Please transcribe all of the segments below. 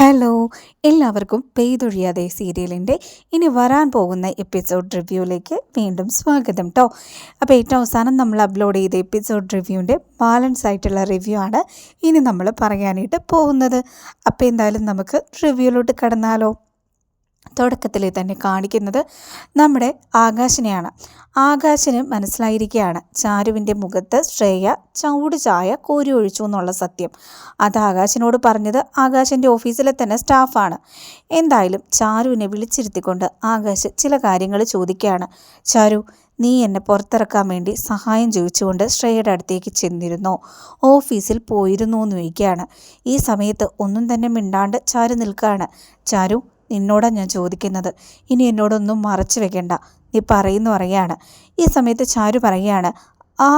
Hello എല്ലാവർക്കും പെയ്തൊഴിയാതെ സീരിയലിന്റെ ഇനി വരാൻ പോകുന്ന എപ്പിസോഡ് റിവ്യൂയിലേക്ക് വീണ്ടും സ്വാഗതം കേട്ടോ അപ്പോൾ ഏറ്റവും അവസാനം നമ്മൾ അപ്ലോഡ് ചെയ്ത എപ്പിസോഡ് റിവ്യൂവിന്റെ ബാലൻസ് ആയിട്ടുള്ള റിവ്യൂ ആണ് ഇനി നമ്മൾ പറയാനായിട്ട് പോകുന്നത്. അപ്പോൾ എന്തായാലും നമുക്ക് റിവ്യൂയിലോട്ട് കടന്നാലോ. തുടക്കത്തിൽ തന്നെ കാണിക്കുന്നത് നമ്മുടെ ആകാശിനെയാണ്. ആകാശിന് മനസ്സിലായിരിക്കുകയാണ് ചാരുവിന്റെ മുഖത്ത് ശ്രേയ ചൂട് ചായ കോരി ഒഴിച്ചു എന്നുള്ള സത്യം. അത് ആകാശിനോട് പറഞ്ഞത് ആകാശിന്റെ ഓഫീസിലെ തന്നെ സ്റ്റാഫാണ്. എന്തായാലും ചാരുവിനെ വിളിച്ചിരുത്തിക്കൊണ്ട് ആകാശ് ചില കാര്യങ്ങൾ ചോദിക്കുകയാണ്. ചാരു നീ എന്നെ പുറത്തിറക്കാൻ വേണ്ടി സഹായം ചോദിച്ചുകൊണ്ട് ശ്രേയയുടെ അടുത്തേക്ക് ചെന്നിരുന്നോ. ഓഫീസിൽ പോയിരുന്നു എന്ന് ചോദിക്കുകയാണ് ഈ സമയത്ത് ഒന്നും തന്നെ മിണ്ടാണ്ട് ചാരു നിൽക്കുകയാണ്. ചാരു നിന്നോടാണ് ഞാൻ ചോദിക്കുന്നത്. ഇനി എന്നോടൊന്നും മറച്ചു വെക്കണ്ട. നീ പറയുന്നു പറയാണ് ഈ സമയത്ത് ചാരു പറയാണ് ആ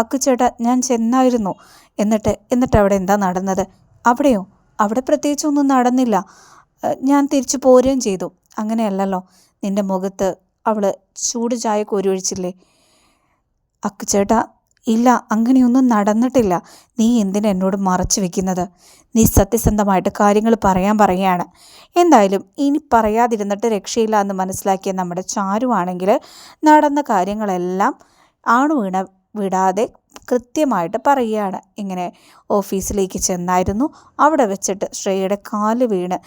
അക്കുച്ചേട്ടാ ഞാൻ ചെന്നായിരുന്നു. എന്നിട്ട് എന്നിട്ട് അവിടെ എന്താ നടന്നത്? അവിടെയോ? അവിടെ പ്രത്യേകിച്ചൊന്നും നടന്നില്ല. ഞാൻ തിരിച്ചു പോരുകയും ചെയ്തു. അങ്ങനെയല്ലല്ലോ. നിന്റെ മുഖത്ത് അവൾ ചൂട് ചായ കോരി ഒഴിച്ചില്ലേ? അക്കുച്ചേട്ടാ ഇല്ല അങ്ങനെയൊന്നും നടന്നിട്ടില്ല. നീ എന്തിനാ എന്നോട് മറച്ചു വെക്കുന്നത്? നീ സത്യസന്ധമായിട്ട് കാര്യങ്ങൾ പറയാൻ പറയുകയാണ്. എന്തായാലും ഇനി പറയാതിരുന്നിട്ട് രക്ഷയില്ല എന്ന് മനസ്സിലാക്കിയ നമ്മുടെ ചാരുവാണെങ്കിൽ നടന്ന കാര്യങ്ങളെല്ലാം ആണു വീണ വിടാതെ കൃത്യമായിട്ട് പറയുകയാണ്. ഇങ്ങനെ ഓഫീസിലേക്ക് ചെന്നായിരുന്നു. അവിടെ വെച്ചിട്ട് ശ്രേയയുടെ കാൽ വീണ്.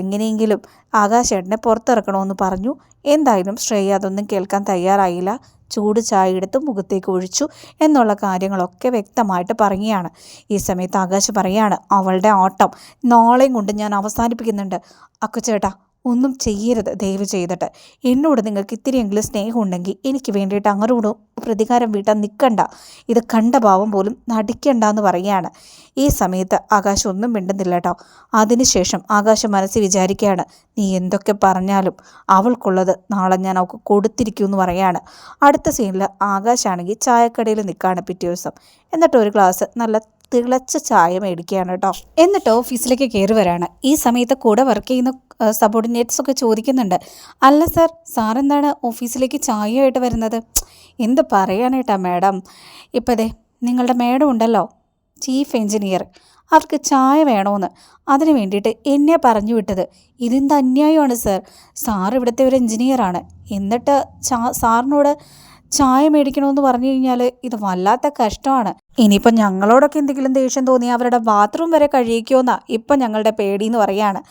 എങ്ങനെയെങ്കിലും ആകാശേട്ടനെ പുറത്തിറക്കണമെന്ന് പറഞ്ഞു. എന്തായാലും ശ്രേയ അതൊന്നും കേൾക്കാൻ തയ്യാറായില്ല. ചൂട് ചായ എടുത്ത് മുഖത്തേക്ക് ഒഴിച്ചു എന്നുള്ള കാര്യങ്ങളൊക്കെ വ്യക്തമായിട്ട് പറയുകയാണ്. ഈ സമയത്ത് ആകാശ് പറയാണ് അവളുടെ ഓട്ടം നാളെയും കൊണ്ട് ഞാൻ അവസാനിപ്പിക്കുന്നുണ്ട്. അക്കുച്ചേട്ടാ ഒന്നും ചെയ്യരുത് ദയവ് ചെയ്തിട്ട്. എന്നോട് നിങ്ങൾക്ക് ഇത്തിരിയെങ്കിലും സ്നേഹമുണ്ടെങ്കിൽ എനിക്ക് വേണ്ടിയിട്ട് അങ്ങോട്ട് പ്രതികാരം വീട്ടാൻ നിൽക്കണ്ട. ഇത് കണ്ട ഭാവം പോലും നടിക്കണ്ട എന്ന് പറയുകയാണ്. ഈ സമയത്ത് ആകാശം ഒന്നും മിണ്ടുന്നില്ല കേട്ടോ. അതിനുശേഷം ആകാശം മനസ്സിൽ വിചാരിക്കുകയാണ് നീ എന്തൊക്കെ പറഞ്ഞാലും അവൾക്കുള്ളത് നാളെ ഞാൻ അവൾക്ക് കൊടുത്തിരിക്കും എന്ന് പറയാണ് അടുത്ത സീനിൽ ആകാശാണെങ്കിൽ ചായക്കടയിൽ നിൽക്കുകയാണ് പിറ്റേ ദിവസം. എന്നിട്ട് ഒരു ഗ്ലാസ് നല്ല തിളച്ച ചായ മേടിക്കുകയാണ് കേട്ടോ. എന്നിട്ട് ഓഫീസിലേക്ക് കയറി വരാണ്. ഈ സമയത്ത് കൂടെ വർക്ക് ചെയ്യുന്ന സബോർഡിനേറ്റ്സ് ഒക്കെ ചോദിക്കുന്നുണ്ട്. അല്ല സാർ സാർ എന്താണ് ഓഫീസിലേക്ക് ചായയായിട്ട് വരുന്നത്? എന്ത് പറയാനേട്ടാ മാഡം ഇപ്പതേ നിങ്ങളുടെ മാഡം ഉണ്ടല്ലോ ചീഫ് എഞ്ചിനീയർ അവർക്ക് ചായ വേണമെന്ന് അതിന് വേണ്ടിയിട്ട് എന്നെ പറഞ്ഞു വിട്ടത്. ഇതെന്ത് അന്യായമാണ് സാർ സാർ ഇവിടുത്തെ ഒരു എഞ്ചിനീയറാണ് എന്നിട്ട് ചാ സാറിനോട് ചായ മേടിക്കണമെന്ന് പറഞ്ഞു കഴിഞ്ഞാൽ ഇത് വല്ലാത്ത കഷ്ടമാണ്. ഇനിയിപ്പോൾ ഞങ്ങളോടൊക്കെ എന്തെങ്കിലും ദേഷ്യം തോന്നി അവരുടെ ബാത്റൂം വരെ കഴിയിക്കുമെന്നാ ഇപ്പം ഞങ്ങളുടെ പേടി എന്ന് പറയാണ്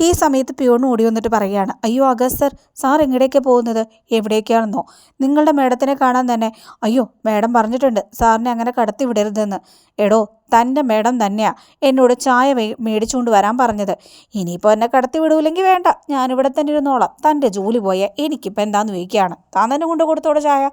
ഈ സമയത്ത് പ്യൂൺ ഓടി വന്നിട്ട് പറയാണ് അയ്യോ അഗസ് സർ സാർ എങ്ങടേക്കാണ് പോകുന്നത്? എവിടേക്കാണെന്നോ? നിങ്ങളുടെ മേഡത്തിനെ കാണാൻ തന്നെ. അയ്യോ മേഡം പറഞ്ഞിട്ടുണ്ട് സാറിനെ അങ്ങനെ കടത്തി വിടരുതെന്ന്. എടോ തന്റെ മേഡം തന്നെയാ എന്നോട് ചായ മേടിച്ചുകൊണ്ട് വരാൻ പറഞ്ഞത്. ഇനിയിപ്പോൾ എന്നെ കടത്തി വിടൂലെങ്കിൽ വേണ്ട ഞാനിവിടെ തന്നെ ഇരുന്നോളാം. തന്റെ ജോലി പോയാൽ എനിക്കിപ്പോൾ എന്താന്ന് ചോദിക്കുകയാണ്. താൻ തന്നെ കൊണ്ട് കൊടുത്തോടെ ചായ?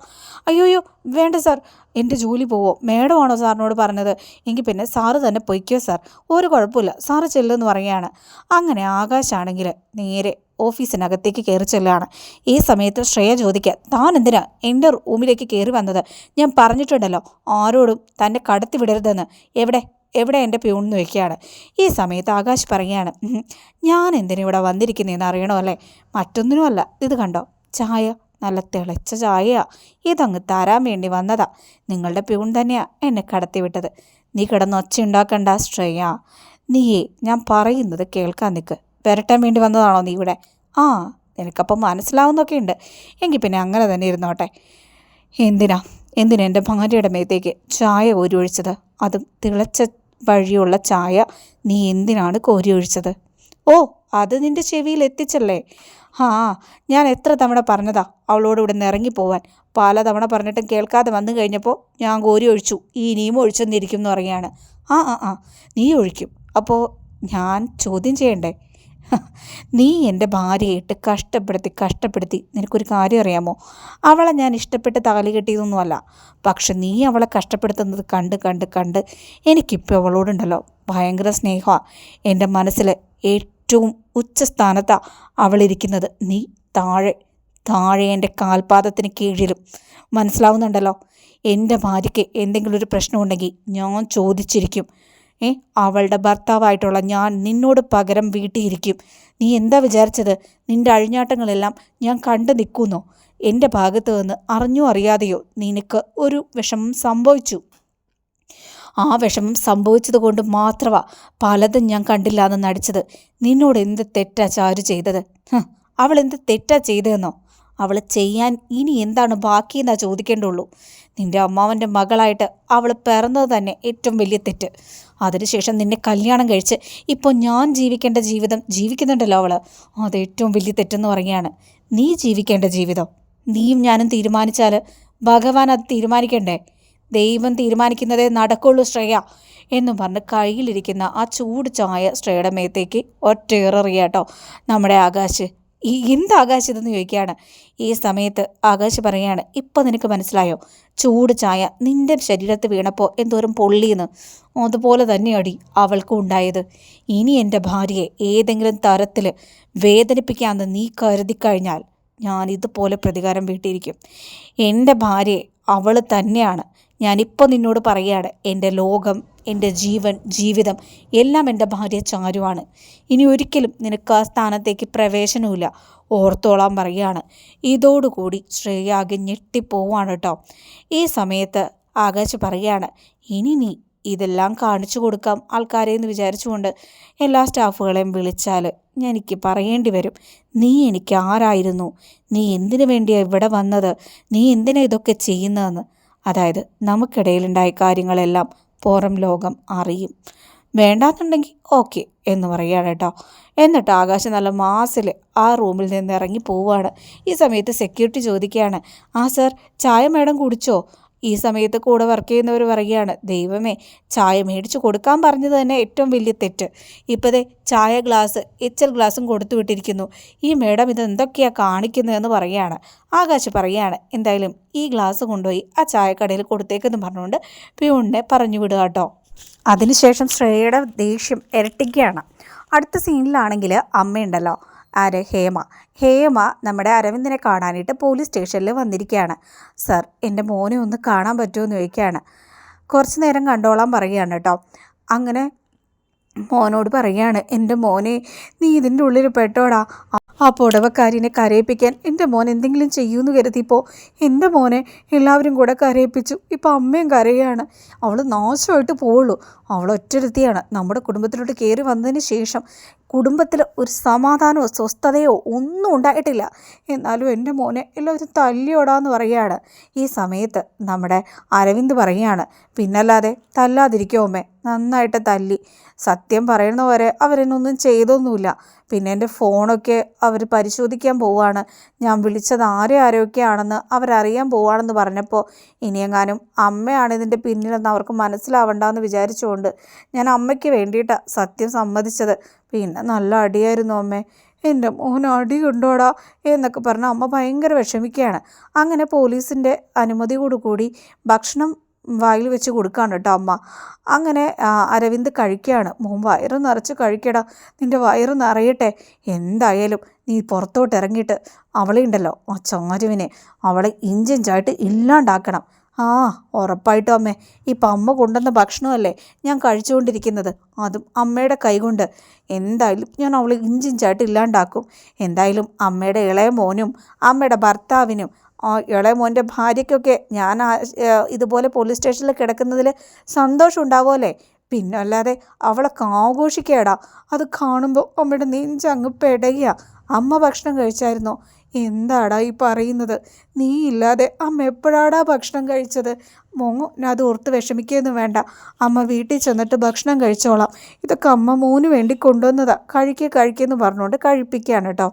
അയ്യോ അയ്യോ വേണ്ട സാർ എന്റെ ജോലി പോവോ മേഡമാണോ സാറിനോട് പറഞ്ഞത്? എങ്കിൽ പിന്നെ സാറ് തന്നെ പൊയ്ക്കോ സാർ. ഒരു കുഴപ്പമില്ല. സാറ് ചെല്ലെന്ന് പറയുകയാണ്. അങ്ങനെ ആകാശാണെങ്കിൽ നേരെ ഓഫീസിനകത്തേക്ക് കയറി ചെല്ലുകയാണ്. ഈ സമയത്ത് ശ്രേയ ചോദിക്കുക താൻ എന്തിനാ എന്റെ റൂമിലേക്ക് കയറി വന്നത്? ഞാൻ പറഞ്ഞിട്ടുണ്ടല്ലോ ആരോടും തന്നെ കടത്തി വിടരുതെന്ന്. എവിടെ? എവിടെ എന്റെ പ്യൂണെന്ന് വയ്ക്കുകയാണ് ഈ സമയത്ത് ആകാശ് പറയുകയാണ് ഞാൻ എന്തിനാ ഇവിടെ വന്നിരിക്കുന്നതെന്ന് അറിയണോ അല്ലേ? മറ്റൊന്നിനുമല്ല. ഇത് കണ്ടോ? ചായ നല്ല തിളച്ച ചായയാ. ഇതങ്ങ് തരാൻ വേണ്ടി വന്നതാ. നിങ്ങളുടെ പ്യൂൺ തന്നെയാ എന്നെ കടത്തി വിട്ടത്. നീ കിടന്ന് ഒച്ചയുണ്ടാക്കണ്ട ശ്രേയ. നീയേ ഞാൻ പറയുന്നത് കേൾക്കാൻ നിൽക്ക് വരട്ടാൻ വേണ്ടി വന്നതാണോ നീ ഇവിടെ? ആ നിനക്കപ്പം മനസ്സിലാവുന്നൊക്കെ ഉണ്ട്. എങ്കിൽ പിന്നെ അങ്ങനെ തന്നെ ഇരുന്നോട്ടെ. എന്തിനാ? എന്തിനാ എന്റെ ഭാര്യയുടെ മേത്തേക്ക് ചായ കോരി ഒഴിച്ചത്? അതും തിളച്ച വഴിയുള്ള ചായ. നീ എന്തിനാണ് കോരി ഒഴിച്ചത്? ഓ അത് നിന്റെ ചെവിയിൽ എത്തിച്ചല്ലേ? ആ ഞാൻ എത്ര തവണ പറഞ്ഞതാ അവളോട് ഇവിടെ നിന്ന് ഇറങ്ങിപ്പോവാൻ പല തവണ പറഞ്ഞിട്ടും കേൾക്കാതെ വന്നു കഴിഞ്ഞപ്പോൾ ഞാൻ കോരി ഒഴിച്ചു. ഇനിയും ഒഴിച്ചെന്നിരിക്കും എന്ന് പറയുകയാണ്. ആ ആ ആ നീ ഒഴിക്കും. അപ്പോൾ ഞാൻ ചോദ്യം ചെയ്യണ്ടേ? നീ എന്റെ ഭാര്യയായിട്ട് കഷ്ടപ്പെടുത്തി കഷ്ടപ്പെടുത്തി നിനക്കൊരു കാര്യം അറിയാമോ? അവളെ ഞാൻ ഇഷ്ടപ്പെട്ട് താലി കെട്ടിയതൊന്നുമല്ല. പക്ഷെ നീ അവളെ കഷ്ടപ്പെടുത്തുന്നത് കണ്ട് കണ്ട് കണ്ട് എനിക്കിപ്പോൾ അവളോടുണ്ടല്ലോ. ഭയങ്കര സ്നേഹമാണ് എന്റെ മനസ്സിൽ ഏറ്റവും ഉച്ചസ്ഥാനത്താണ് അവളിരിക്കുന്നത്. നീ താഴെ താഴെ എന്റെ കാൽപാദത്തിന് കീഴിലും. മനസ്സിലാവുന്നുണ്ടല്ലോ? എന്റെ ഭാര്യയ്ക്ക് എന്തെങ്കിലും ഒരു പ്രശ്നമുണ്ടെങ്കിൽ ഞാൻ ചോദിച്ചിരിക്കും. ഏ അവളുടെ ഭർത്താവായിട്ടുള്ള ഞാൻ നിന്നോട് പകരം വീട്ടിയിരിക്കും. നീ എന്താ വിചാരിച്ചത്? നിന്റെ അഴിഞ്ഞാട്ടങ്ങളെല്ലാം ഞാൻ കണ്ടു നിൽക്കുന്നോ? എന്റെ ഭാഗത്തു നിന്ന് അറിഞ്ഞോ അറിയാതെയോ നിനക്ക് ഒരു വിഷമം സംഭവിച്ചു? ആ വിഷമം സംഭവിച്ചത് കൊണ്ട് മാത്രമാ പലതും ഞാൻ കണ്ടില്ല എന്ന് നടിച്ചത്. നിന്നോട് എന്ത് തെറ്റാ ചാരു ചെയ്തത്? അവൾ എന്ത് തെറ്റാ ചെയ്തതെന്നോ? അവൾ ചെയ്യാൻ ഇനി എന്താണ് ബാക്കിയെന്നാ ചോദിക്കേണ്ടുള്ളൂ. നിന്റെ അമ്മാവന്റെ മകളായിട്ട് അവൾ പിറന്നത് തന്നെ ഏറ്റവും വലിയ തെറ്റ്. അതിനുശേഷം നിന്നെ കല്യാണം കഴിച്ച് ഇപ്പോൾ ഞാൻ ജീവിക്കേണ്ട ജീവിതം ജീവിക്കുന്നുണ്ടല്ലോ അവൾ അത് ഏറ്റവും വലിയ തെറ്റെന്ന് പറയുകയാണ്. നീ ജീവിക്കേണ്ട ജീവിതം. നീയും ഞാനും തീരുമാനിച്ചാൽ ഭഗവാൻ അത് തീരുമാനിക്കണ്ടേ? ദൈവം തീരുമാനിക്കുന്നതേ നടക്കുള്ളൂ ശ്രേയ എന്നും പറഞ്ഞ് കയ്യിലിരിക്കുന്ന ആ ചൂട് ചായ ശ്രേയുടെ മേത്തേക്ക് ഒറ്റയേറിയാട്ടോ നമ്മുടെ ആകാശ് ഈ എന്ത് ആകാശ് ഇതെന്ന് ചോദിക്കുകയാണ്. ഈ സമയത്ത് ആകാശ് പറയുകയാണ് ഇപ്പം നിനക്ക് മനസ്സിലായോ? ചൂട് ചായ നിന്റെ ശരീരത്ത് വീണപ്പോൾ എന്തോരം പൊള്ളിയെന്ന്. അതുപോലെ തന്നെയടി അവൾക്കും ഉണ്ടായത്. ഇനി എന്റെ ഭാര്യയെ ഏതെങ്കിലും തരത്തിൽ വേദനിപ്പിക്കാമെന്ന് നീ കരുതി കഴിഞ്ഞാൽ ഞാൻ ഇതുപോലെ പ്രതികാരം വീട്ടിയിരിക്കും. എന്റെ ഭാര്യയെ അവൾ തന്നെയാണ് ഞാനിപ്പോൾ നിന്നോട് പറയുകയാണ് എന്റെ ലോകം എന്റെ ജീവൻ ജീവിതം എല്ലാം എന്റെ ഭാര്യ ചാരുവാണ്. ഇനി ഒരിക്കലും നിനക്ക് ആ സ്ഥാനത്തേക്ക് പ്രവേശനമില്ല ഓർത്തോളാൻ പറയുകയാണ്. ഇതോടുകൂടി ശ്രേയാകെ ഞെട്ടിപ്പോവാണ് കേട്ടോ. ഈ സമയത്ത് ആകാശ് പറയുകയാണ് ഇനി നീ ഇതെല്ലാം കാണിച്ചു കൊടുക്കാം ആൾക്കാരെ എന്ന് വിചാരിച്ചുകൊണ്ട് എല്ലാ സ്റ്റാഫുകളെയും വിളിച്ചാൽ എനിക്ക് പറയേണ്ടി വരും. നീ എനിക്ക് ആരായിരുന്നു? നീ എന്തിനു വേണ്ടിയാണ് ഇവിടെ വന്നത്? നീ എന്തിനാ ഇതൊക്കെ ചെയ്യുന്നതെന്ന്? അതായത് നമുക്കിടയിലുണ്ടായ കാര്യങ്ങളെല്ലാം പുറം ലോകം അറിയും. വേണ്ടാന്നുണ്ടെങ്കിൽ ഓക്കെ എന്ന് പറയുകയാണ് കേട്ടോ. എന്നിട്ട് ആകാശ നല്ല മാസിൽ ആ റൂമിൽ നിന്ന് ഇറങ്ങി പോവുകയാണ്. ഈ സമയത്ത് സെക്യൂരിറ്റി ചോദിക്കുകയാണ് ആ സർ ചായ മേഡം കുടിച്ചോ? ഈ സമയത്ത് കൂടെ വർക്ക് ചെയ്യുന്നവർ പറയുകയാണ് ദൈവമേ ചായ മേടിച്ചു കൊടുക്കാൻ പറഞ്ഞത് തന്നെ ഏറ്റവും വലിയ തെറ്റ്. ഇപ്പോഴേ ചായ ഗ്ലാസ് എച്ചൽ ഗ്ലാസും കൊടുത്തു വിട്ടിരിക്കുന്നു. ഈ മേഡം ഇത് എന്തൊക്കെയാണ് കാണിക്കുന്നതെന്ന് പറയുകയാണ്. ആകാശ് പറയുകയാണ് എന്തായാലും ഈ ഗ്ലാസ് കൊണ്ടുപോയി ആ ചായക്കടയിൽ കൊടുത്തേക്കെന്ന് പറഞ്ഞുകൊണ്ട് പ്യൂണിനെ പറഞ്ഞു വിടുക കേട്ടോ. അതിനുശേഷം ശ്രേയയുടെ ദേഷ്യം ഇരട്ടിക്കുകയാണ്. അടുത്ത സീനിലാണെങ്കിൽ അമ്മയുണ്ടല്ലോ. ആര്? ഹേമ. ഹേമ നമ്മുടെ അരവിന്ദിനെ കാണാനായിട്ട് പോലീസ് സ്റ്റേഷനിൽ വന്നിരിക്കുകയാണ് സർ എന്റെ മോനെ ഒന്ന് കാണാൻ പറ്റുമോ എന്ന് ചോദിക്കുകയാണ് കുറച്ച് നേരം കണ്ടോളാൻ പറയുകയാണ് കേട്ടോ. അങ്ങനെ മോനോട് പറയുകയാണ് എന്റെ മോനെ നീ ഇതിന്റെ ഉള്ളിൽ പെട്ടോടാ ആ പുടവക്കാരിനെ കരയിപ്പിക്കാൻ എന്റെ മോൻ എന്തെങ്കിലും ചെയ്യുമെന്ന് കരുതിയപ്പോൾ എന്റെ മോനെ എല്ലാവരും കൂടെ കരയിപ്പിച്ചു. ഇപ്പോൾ അമ്മയും കരയാണ്. അവൾ നാശമായിട്ട് പോവുള്ളൂ. അവൾ ഒറ്റരുത്തിയാണ് നമ്മുടെ കുടുംബത്തിലോട്ട് കയറി വന്നതിന് ശേഷം കുടുംബത്തിൽ ഒരു സമാധാനമോ സ്വസ്ഥതയോ ഒന്നും ഉണ്ടായിട്ടില്ല. എന്നാലും എന്റെ മോനെ എല്ലാവരും തല്ലിയോടാന്ന് പറയുകയാണ്. ഈ സമയത്ത് നമ്മുടെ അരവിന്ദ് പറയുകയാണ് പിന്നല്ലാതെ തല്ലാതിരിക്കോ അമ്മേ നന്നായിട്ട് തല്ലി. സത്യം പറയുന്ന വരെ അവരെന്നൊന്നും ചെയ്തൊന്നുമില്ല. പിന്നെ എന്റെ ഫോണൊക്കെ അവർ പരിശോധിക്കാൻ പോവുകയാണ്. ഞാൻ വിളിച്ചത് ആരെ ആരൊക്കെയാണെന്ന് അവരറിയാൻ പോവാണെന്ന് പറഞ്ഞപ്പോൾ ഇനിയെങ്ങാനും അമ്മയാണ് ഇതിന്റെ പിന്നിലെന്ന് അവർക്ക് മനസ്സിലാവണ്ടെന്ന് വിചാരിച്ചുകൊണ്ട് ഞാൻ അമ്മയ്ക്ക് വേണ്ടിയിട്ടാണ് സത്യം സമ്മതിച്ചത്. പിന്നെ നല്ല അടിയായിരുന്നു അമ്മേ. എന്റെ മോൻ അടി കൊണ്ടോടാ എന്നൊക്കെ പറഞ്ഞ് അമ്മ ഭയങ്കര വിഷമിക്കുകയാണ്. അങ്ങനെ പോലീസിന്റെ അനുമതിയോടുകൂടി ഭക്ഷണം വായിൽ വെച്ച് കൊടുക്കുകയാണ് കേട്ടോ അമ്മ. അങ്ങനെ അരവിന്ദ് കഴിക്കുകയാണ്. മോൻ വയറ് നിറച്ച് കഴിക്കടാ. നിന്റെ വയറ് നിറയട്ടെ. എന്തായാലും നീ പുറത്തോട്ട് ഇറങ്ങിയിട്ട് അവളെ ഉണ്ടല്ലോ ആ ചാരുവിനെ അവളെ ഇഞ്ചിഞ്ചായിട്ട് ഇല്ലാണ്ടാക്കണം. ആ ഉറപ്പായിട്ടും അമ്മേ. ഇപ്പം അമ്മ കൊണ്ടുവന്ന ഭക്ഷണമല്ലേ ഞാൻ കഴിച്ചുകൊണ്ടിരിക്കുന്നത്? അതും അമ്മയുടെ കൈകൊണ്ട്. എന്തായാലും ഞാൻ അവളെ ഇഞ്ചിഞ്ചായിട്ട് ഇല്ലാണ്ടാക്കും. എന്തായാലും അമ്മയുടെ ഇളയ മോനും അമ്മയുടെ ഭർത്താവിനും ഇളയ മോന്റെ ഭാര്യയ്ക്കൊക്കെ ഞാൻ ഇതുപോലെ പോലീസ് സ്റ്റേഷനിൽ കിടക്കുന്നതിൽ സന്തോഷം ഉണ്ടാവുമല്ലേ പിന്നെ അല്ലാതെ അവളൊക്കെ ആഘോഷിക്കുകയാടാ അത് കാണുമ്പോൾ അമ്മയുടെ നെഞ്ചങ്ങ് പെടയുക അമ്മ ഭക്ഷണം കഴിച്ചായിരുന്നോ? എന്താടാ ഈ പറയുന്നത്? നീ ഇല്ലാതെ അമ്മ എപ്പോഴാടാ ഭക്ഷണം കഴിച്ചത്? മോങ്ങു അത് ഓർത്ത് വിഷമിക്കുകയൊന്നും വേണ്ട. അമ്മ വീട്ടിൽ ചെന്നിട്ട് ഭക്ഷണം കഴിച്ചോളാം. ഇതൊക്കെ അമ്മ മോന് വേണ്ടി കൊണ്ടുവന്നതാ. കഴിക്കുക കഴിക്കുമെന്ന് പറഞ്ഞുകൊണ്ട് കഴിപ്പിക്കുകയാണ് കേട്ടോ.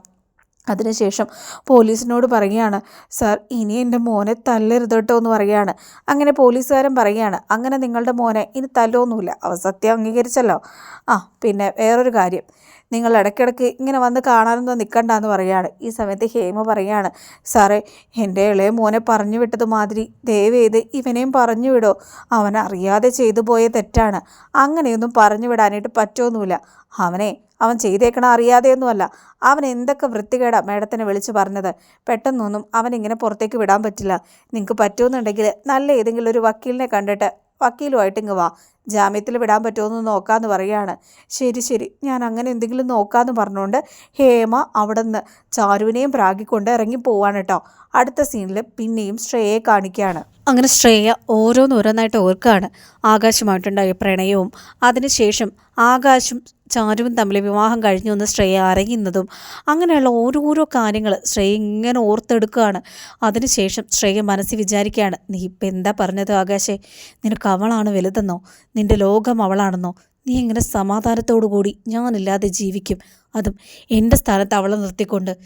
അതിനുശേഷം പോലീസിനോട് പറയുകയാണ് സാർ ഇനി എന്റെ മോനെ തല്ലരുത് കേട്ടോ എന്ന് പറയുകയാണ്. അങ്ങനെ പോലീസുകാരൻ പറയുകയാണ് അങ്ങനെ നിങ്ങളുടെ മോനെ ഇനി തല്ലൊന്നുമില്ല. അവ സത്യം അംഗീകരിച്ചല്ലോ. ആ പിന്നെ വേറൊരു കാര്യം. നിങ്ങൾ ഇടയ്ക്കിടയ്ക്ക് ഇങ്ങനെ വന്ന് കാണാനൊന്നും നിൽക്കണ്ട എന്ന് പറയുകയാണ് ഈ സമയത്ത് ഹേമ പറയുകയാണ് സാറേ എന്റെ ഇളയ മോനെ പറഞ്ഞു വിട്ടതുമാതിരി ദയവ് ചെയ്ത് ഇവനെയും പറഞ്ഞു വിടോ. അവൻ അറിയാതെ ചെയ്തു പോയ തെറ്റാണ്. അങ്ങനെയൊന്നും പറഞ്ഞു വിടാനായിട്ട് പറ്റുമൊന്നുമില്ല അവനെ അവൻ ചെയ്തേക്കണ അറിയാതെയൊന്നുമല്ല. അവൻ എന്തൊക്കെ വൃത്തികേടാ മേഡത്തിനെ വിളിച്ച് പറഞ്ഞത്. പെട്ടെന്നൊന്നും അവൻ ഇങ്ങനെ പുറത്തേക്ക് വിടാൻ പറ്റില്ല. നിങ്ങൾക്ക് പറ്റുമെന്നുണ്ടെങ്കിൽ നല്ല ഏതെങ്കിലും ഒരു വക്കീലിനെ കണ്ടിട്ട് വക്കീലുമായിട്ട് ഇങ്ങ് വാ. ജാമ്യത്തിൽ വിടാൻ പറ്റുമോ എന്ന് നോക്കാമെന്ന് പറയുകയാണ് ശരി ശരി. ഞാൻ അങ്ങനെ എന്തെങ്കിലും നോക്കാമെന്ന് പറഞ്ഞുകൊണ്ട് ഹേമ അവിടെ നിന്ന് ചാരുവിനെയും പ്രാഗിക്കൊണ്ട് ഇറങ്ങി പോവാണ് കേട്ടോ അടുത്ത സീനിൽ പിന്നെയും ശ്രേയയെ കാണിക്കുകയാണ് അങ്ങനെ ശ്രേയ ഓരോന്നോരോന്നായിട്ട് ഓർക്കുകയാണ് ആകാശമായിട്ടുണ്ടായ പ്രണയവും അതിനുശേഷം ആകാശം ചാരുവും തമ്മിൽ വിവാഹം കഴിഞ്ഞു വന്ന് ശ്രേയ അറിയുന്നതും അങ്ങനെയുള്ള ഓരോരോ കാര്യങ്ങൾ ശ്രേയ ഇങ്ങനെ ഓർത്തെടുക്കുകയാണ് അതിനുശേഷം ശ്രേയ മനസ്സിൽ വിചാരിക്കുകയാണ് നീ ഇപ്പം എന്താ പറഞ്ഞത് ആകാശേ? നിനക്ക് അവളാണ് വലുതെന്നോ? നിന്റെ ലോകം അവളാണെന്നോ? നീ ഇങ്ങനെ സമാധാനത്തോടു കൂടി ഞാനില്ലാതെ ജീവിക്കും. അതും എന്റെ സ്ഥാനത്ത് അവളെ നിർത്തിക്കൊണ്ട്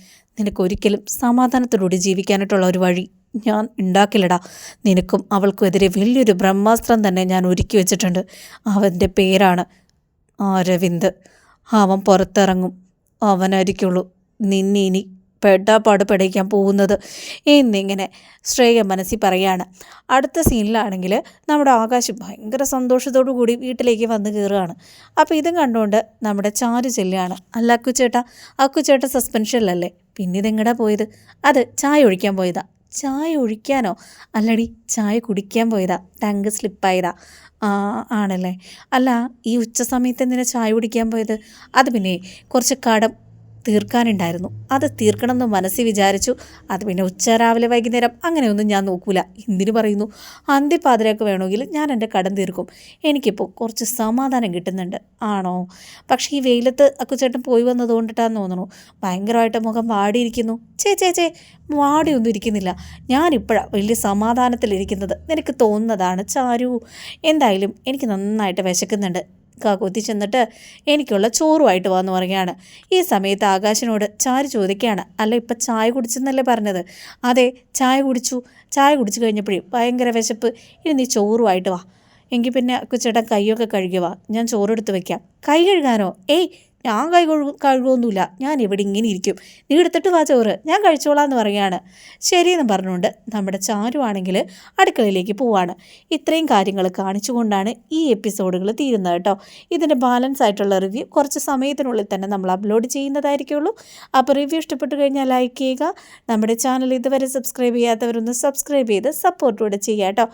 നിനക്കൊരിക്കലും സമാധാനത്തോടുകൂടി ജീവിക്കാനായിട്ടുള്ള ഒരു വഴി ഞാൻ ഉണ്ടാക്കില്ലടാ. നിനക്കും അവൾക്കും എതിരെ വലിയൊരു ബ്രഹ്മാസ്ത്രം തന്നെ ഞാൻ ഒരുക്കി വെച്ചിട്ടുണ്ട്. അവന്റെ പേരാണ് അരവിന്ദ്. അവൻ പുറത്തിറങ്ങും. അവനായിരിക്കുള്ളൂ. നിന്നെ ഇനി പെടാപ്പാട് പെടയിക്കാൻ പോകുന്നത്. എന്നിങ്ങനെ ശ്രേയ മനസ്സിൽ പറയാണ്. അടുത്ത സീനിലാണെങ്കിൽ നമ്മുടെ ആകാശം ഭയങ്കര സന്തോഷത്തോടു കൂടി വീട്ടിലേക്ക് വന്ന് കയറുകയാണ്. അപ്പോൾ ഇതും കണ്ടുകൊണ്ട് നമ്മുടെ ചാരു ചെല്ലുകയാണ്. അല്ല അക്കുച്ചേട്ടാ അക്കുച്ചേട്ട സസ്പെൻഷനിലല്ലേ? പിന്നെ ഇതെങ്ങടാ പോയത്? അത് ചായ ഒഴിക്കാൻ പോയതാ. ചായ ഒഴിക്കാനോ? അല്ലടി ചായ കുടിക്കാൻ പോയതാ. ടങ്ക് സ്ലിപ്പായതാ. ആണല്ലേ? അല്ല ഈ ഉച്ച സമയത്ത് എന്തിനാ ചായ കുടിക്കാൻ പോയത്? അത് പിന്നെ കുറച്ച് കടം തീർക്കാനുണ്ടായിരുന്നു. അത് തീർക്കണം എന്ന് മനസ്സിൽ വിചാരിച്ചു. അത് പിന്നെ ഉച്ച രാവിലെ വൈകുന്നേരം അങ്ങനെയൊന്നും ഞാൻ നോക്കൂല. എന്തിനു പറയുന്നു? അന്ത്യപാതിരയൊക്കെ വേണമെങ്കിൽ ഞാൻ എന്റെ കടം തീർക്കും. എനിക്കിപ്പോൾ കുറച്ച് സമാധാനം കിട്ടുന്നുണ്ട്. ആണോ? പക്ഷേ ഈ വെയിലത്ത് അക്കുചേട്ടൻ പോയി വന്നതുകൊണ്ടിട്ടാന്ന് തോന്നുന്നു. ഭയങ്കരമായിട്ട് മുഖം വാടിയിരിക്കുന്നു. ചേ ചേ ചേ വാടിയൊന്നും ഇരിക്കുന്നില്ല. ഞാനിപ്പോഴാണ് വലിയ സമാധാനത്തിലിരിക്കുന്നത്. നിനക്ക് തോന്നുന്നതാണ് ചാരു. എന്തായാലും എനിക്ക് നന്നായിട്ട് വിശക്കുന്നുണ്ട്. കാക്കൂത്തി ചെന്നിട്ട് എനിക്കുള്ള ചോറുമായിട്ട് വന്നു പറയുകയാണ്. ഈ സമയത്ത് ആകാശിനോട് ചാരു ചോദിക്കുകയാണ് അല്ല ഇപ്പം ചായ കുടിച്ചെന്നല്ലേ പറഞ്ഞത്? അതെ ചായ കുടിച്ചു. ചായ കുടിച്ചു കഴിഞ്ഞപ്പോഴേ ഭയങ്കര വിശപ്പ്. ഇനി നീ ചോറുമായിട്ട് വാ. എങ്കിൽ പിന്നെ കുച്ചേട്ടൻ കൈയൊക്കെ കഴുകുക ഞാൻ ചോറെടുത്ത് വെക്കാം. കൈ കഴുകാനോ? ഏയ് ഞാൻ കൈ കഴുകും കഴുകുമൊന്നുമില്ല ഞാൻ ഇവിടെ ഇങ്ങനെ ഇരിക്കും. നീ എടുത്തിട്ട് വാ ചോറ്. ഞാൻ കഴിച്ചോളാം എന്ന് പറയുകയാണ്. ശരിയെന്ന് പറഞ്ഞുകൊണ്ട് നമ്മുടെ ചാരുവാണെങ്കിൽ അടുക്കളയിലേക്ക് പോവാണ്. ഇത്രയും കാര്യങ്ങൾ കാണിച്ചുകൊണ്ടാണ് ഈ എപ്പിസോഡുകൾ തീരുന്നത് കേട്ടോ. ഇതിന്റെ ബാലൻസ് ആയിട്ടുള്ള റിവ്യൂ കുറച്ച് സമയത്തിനുള്ളിൽ തന്നെ നമ്മൾ അപ്ലോഡ് ചെയ്യുന്നതായിരിക്കുള്ളൂ. അപ്പോൾ റിവ്യൂ ഇഷ്ടപ്പെട്ടു കഴിഞ്ഞാൽ ലൈക്ക് ചെയ്യുക. നമ്മുടെ ചാനൽ ഇതുവരെ സബ്സ്ക്രൈബ് ചെയ്യാത്തവരൊന്ന് സബ്സ്ക്രൈബ് ചെയ്ത് സപ്പോർട്ട് കൂടെ ചെയ്യാം കേട്ടോ.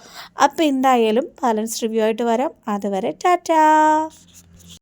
അപ്പോൾ എന്തായാലും ബാലൻസ് റിവ്യൂ ആയിട്ട് വരാം. അതുവരെ ടാറ്റാ.